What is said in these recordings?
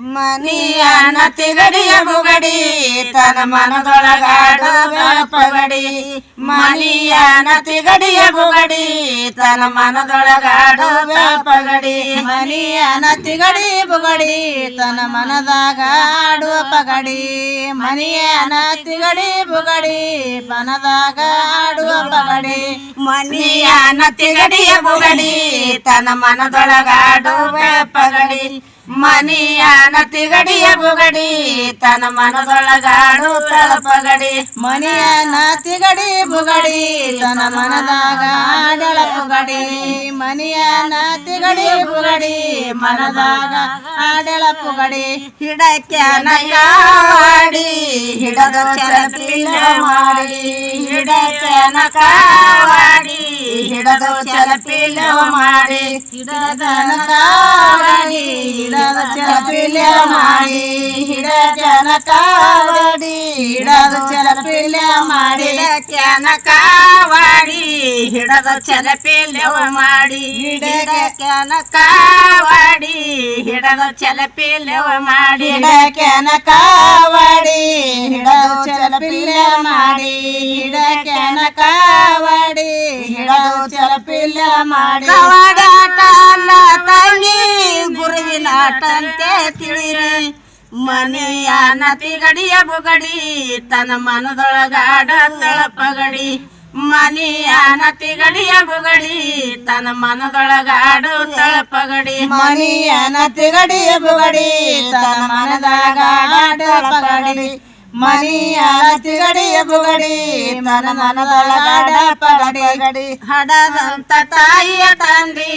ಮನಿಯ ನತಿಗಡಿಯ ಬುಗಡಿ ತನ ಮನದೊಳಗಾಡು ಬೆಳಪಗಡಿ ಮನಿಯ ನತಿಗಡಿಯ ಬುಗಡಿ ತನ ಮನದೊಳಗಾಡು ಪಗಡಿ ಮನಿಯ ನತಿಗಡಿ ಬುಗಡಿ ತನ ಮನದಾಗ ಆಡುವ ಪಗಡಿ. ಮನಿಯ ನತಿಗಡಿ ಬುಗಡಿ ಮನದಾಗ ಆಡುವ ಪಗಡಿ. ಮನಿಯ ನತಿಗಡಿಯ ಬುಗಡಿ ತನ ಮನದೊಳಗಾಡು ಪಗಡಿ ಮನಿಯ ನತಿಗಡಿಯ ಬುಗಡಿ ತನ ಮನದೊಳಗಾಡು ತಳಪಗಡಿ, ಮನೆಯ ತಿಗಡಿ ಬುಗಡಿ, ತನ್ನ ಮನದಾಗ ಮನೆಯ ತಿಗಡಿ ಬುಗಡಿ, ಮನದಾಗ ಆಡಳಪುಗಡಿ ಹಿಡಕ್ಕೆ ಹಿಡಕ್ಯಾನ ಹಿಡದ ಚಲಪಿಲ್ಲ ಮಾಡಿ, ಹಿಡಕ್ಕೆ ಕಾವಾಡಿ ಹಿಡದ ಚಲಪಿಲ್ಲ ಮಾಡಿ, ಹಿಡದ ಹಿಡದ ಚಲಪಿಲ್ಯ ಮಾಡಿ ಹಿಡದನ ಕಾವಡಿ ಹಿಡದು ಚಲಪಿಲ್ಯ ಮಾಡಿ ಹಿಡಕ್ಯಾನ ಕಾವಾಡಿ ಹಿಡದು ಚಲಪಿಲ್ಲವ ಮಾಡಿ ಹಿಡಕ್ಯಾನ ಕಾವಾಡಿ ಹಿಡದು ಚಲಪಿಲ್ಲವ ಮಾಡಿ ಹಿಡಕ್ಯಾನ ಕಾವಡಿ ಹಿಡದು ಚಲಪಿಲ್ಯ ಮಾಡಿ ಹಿಡಕ್ಯಾನ ಕಾವಡಿ ಹಿಡದು ಚಲಪಿಲ್ಯ ಮಾಡಿ ಆಟಂತೆ ತಿಳಿರಿ. ಮನೆಯ ನತಿಗಡಿಯ ಬುಗಡಿ ತನ್ನ ಮನದೊಳಗಾಡ ತಳಪಗಡಿ. ಮನೆಯ ನತಿಗಡಿಯ ಬುಗಡಿ ತನ್ನ ಮನದೊಳಗಾಡು ತಳಪಗಡಿ. ಮನೆಯ ನತಿಗಡಿಯ ಬುಗಡಿ ತನ್ನ ಮನದೊಳಗಾಡ ಆಡಳ ಪಗಡಿ ಮನಿಯ ನತಿಗಡಿಯ ಬುಗಡಿ ತನ ಮನದೊಳಗಾಡ ಪಗಡಿ ಹಡದಂತ ತಾಯಿಯ ತಂದಿ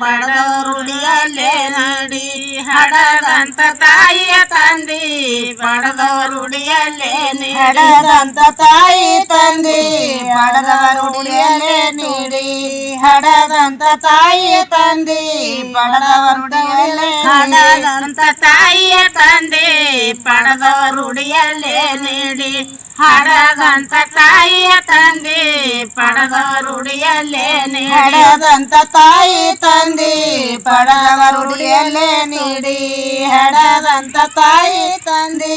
ಪಡೆದವರುಡಿಯಲ್ಲೇ ನಡಿ ಹಡದಂತ ತಾಯಿಯ ತಂದಿ ಪಡೆದವರುಡಿಯಲ್ಲೇ ನೀಡಿ ಹಡದಂತ ತಾಯಿ ತಂದಿ ಪಡೆದವರುಡಿಯಲ್ಲೇ ನೀಡಿ ಹಡದಂತ ತಾಯಿ ತಂದಿ ಪಡೆದವರುಡಿಯಲ್ಲೇ ಹಡದಂತ ತಾಯಿಯ ತಂದೆ ಪಡೆದವರುಡಿಯಲ್ಲೇ ನೀಡಿ. ಹಡದಂತ ತಾಯಿಯ ತಂದೆ ಪಡೆದವರುಡಿಯಲ್ಲೇ ನೀಡಿ. ಹಡದಂತ ತಾಯಿ ತಂದೆ ಪಡೆದವರುಡಿಯಲ್ಲೇ ನೀಡಿ. ಹಡದಂತ ತಾಯಿ ತಂದೆ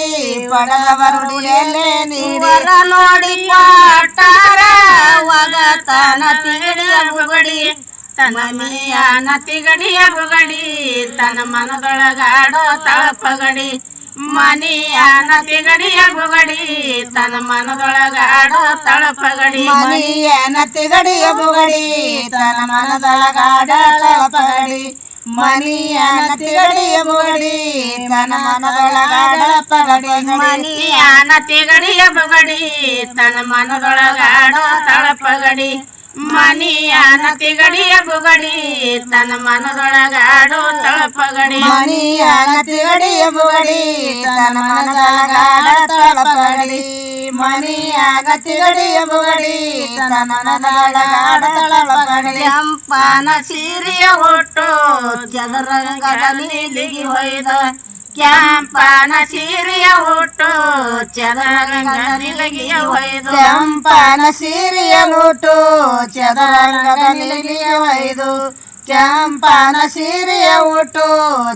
ಪಡೆದವರುಡಿಯಲ್ಲೇ ನೀಡಿ. ವರ ನೋಡಿ ಕೊಟ್ಟಾರ ಒಗತನ ತಿಳಿಯ ತನ ಮನೆಯ ನತಿಗಡಿಯ ಬುಗಡಿ ತನ ಮನದೊಳಗಾಡೋ ತಳಪಗಡಿ. ಮನೆಯ ನತಿಗಡಿಯ ಬುಗಡಿ ತನ ಮನದೊಳಗಾಡೋ ತಳಪಗಡಿ. ಮನಿಯ ನತಿಗಡಿಯ ಬುಗಡಿ ತನ ಮನದೊಳಗಾಡೋ ತಳಪಗಡಿ. ಮನಿಯ ನತಿಗಡಿಯ ಬುಗಡಿ ತನ ಮನದೊಳಗಾಡೋ ಪಗಡಿ ಮನೆಯ ನತಿಗಡಿಯ ಬುಗಡಿ ತನ ಮನದೊಳಗಾಡೋ ತಳಪಗಡಿ. ಮನೆಯ ನತಿಗಡಿಯ ಬುಗಡಿ ತನ ಮನದೊಳಗಾಡು ತಳಪಗಡಿ. ಮನಿಯ ನತಿಗಡಿಯ ಬುಗಡಿ ತನ ಮನದೊಳಗಾಡ ತಳಪಗಡಿ. ಮನಿಯ ನತಿಗಡಿಯ ಬುಗಡಿ ತನ್ನ ಮನದೊಳಗಾಡ ತಳಪಗಡಿ. ಕೆಂಪನ ಸೀರೆಯ ಒಟ್ಟು ಚದರಂಗದಲ್ಲಿ ಲಿಗಿ ಹೊಯ್ದ. ಕೆಂಪನ ಸೀರೆಯ ಊಟ ಚದರಂಗ ನಿಲಗಿಯ ಹೊಯ್ದು ಕೆಂಪನ ಸೀರೆಯ ಮುಟ್ಟು ಚದರಂಗ ನಿಲಿಯ ಒಯ್ದು. ಕೆಂಪನ ಸೀರೆಯ ಉಟ್ಟು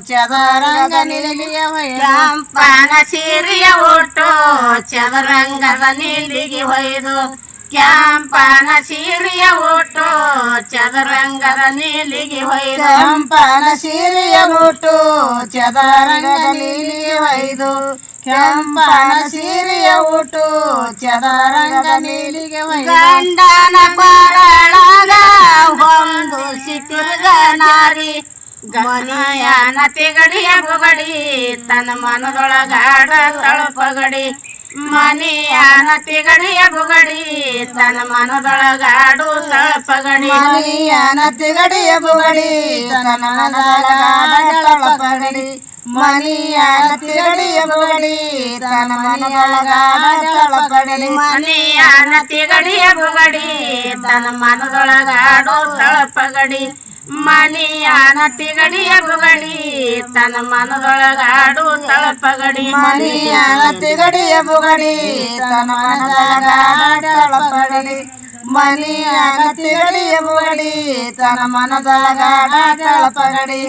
ಚದರಂಗ ನಿಲಿಯ ಒಯ್ದು. ಕೆಂಪನ ಸೀರೆಯ ಉಟ್ಟು ಚದರಂಗದ ನಿಲಿಗಿ ಹೊಯ್ದು ಕೆಂಪನ ಸೀರೆಯ ಒಟ್ಟು ಚದರಂಗದ ನೀಲಿಗೆ ಹೊಯ್ದು ಕೆಂಪನ ಸೀರೆಯ ಮುಟ್ಟು ಚದರಂಗ ನೀಲಿಗೆ ಹೊಯ್ದು ಕೆಂಪನ ಸೀರೆಯ ಉಟ್ಟು ಚದರಂಗ ನೀಲಿಗೆ ಗಂಡನ ಕೊರಳಾಗ ಒಂದು ಸಿತಿರ್ಗ ನಾರಿ ಗಮನಿಯ ನತಿಗಡಿಯ ಬುಗಡಿ ತನ್ನ ಮನದೊಳಗಾಡ ತಳಪಗಡಿ. ಮನೆಯ ನತಿಗಡಿಯ ಬುಗಡಿ ತನ್ನ ಮನದೊಳಗಾಡು ಸಳಪಗಡಿ ಮನೆಯ ನತಿಗಡಿಯ ಬುಗಡಿ ತನ ಮನದೊಳಗಾಡಳಪಗಡಿ ಮನಿಯ ನತಿಗಡಿಯ ಬುಗಡಿ ತನ ಮನದೊಳಗಾಡಳಪಗಡಿ ಮನೆಯ ನತಿಗಡಿಯ ಬುಗಡಿ ತನ್ನ ಮನದೊಳಗಾಡೋ ತಳಪಗಡಿ. ಮನೆಯ ನತಿಗಡಿಯ ಬುಗಡಿ ತನ್ನ ಮನದೊಳಗಾಡು ತಳಪಗಡಿ. ಮನಿಯ ನತಿಗಡಿಯ ಬುಗಡಿ ತನ ಮನದೊಳಗಾಡಳಪಗಡಿ ಮನಿಯ ನತಿಗಡಿಯ ಬುಗಡಿ ತನ ಮನದೊಳಗಾಡಳಪಗಡಿ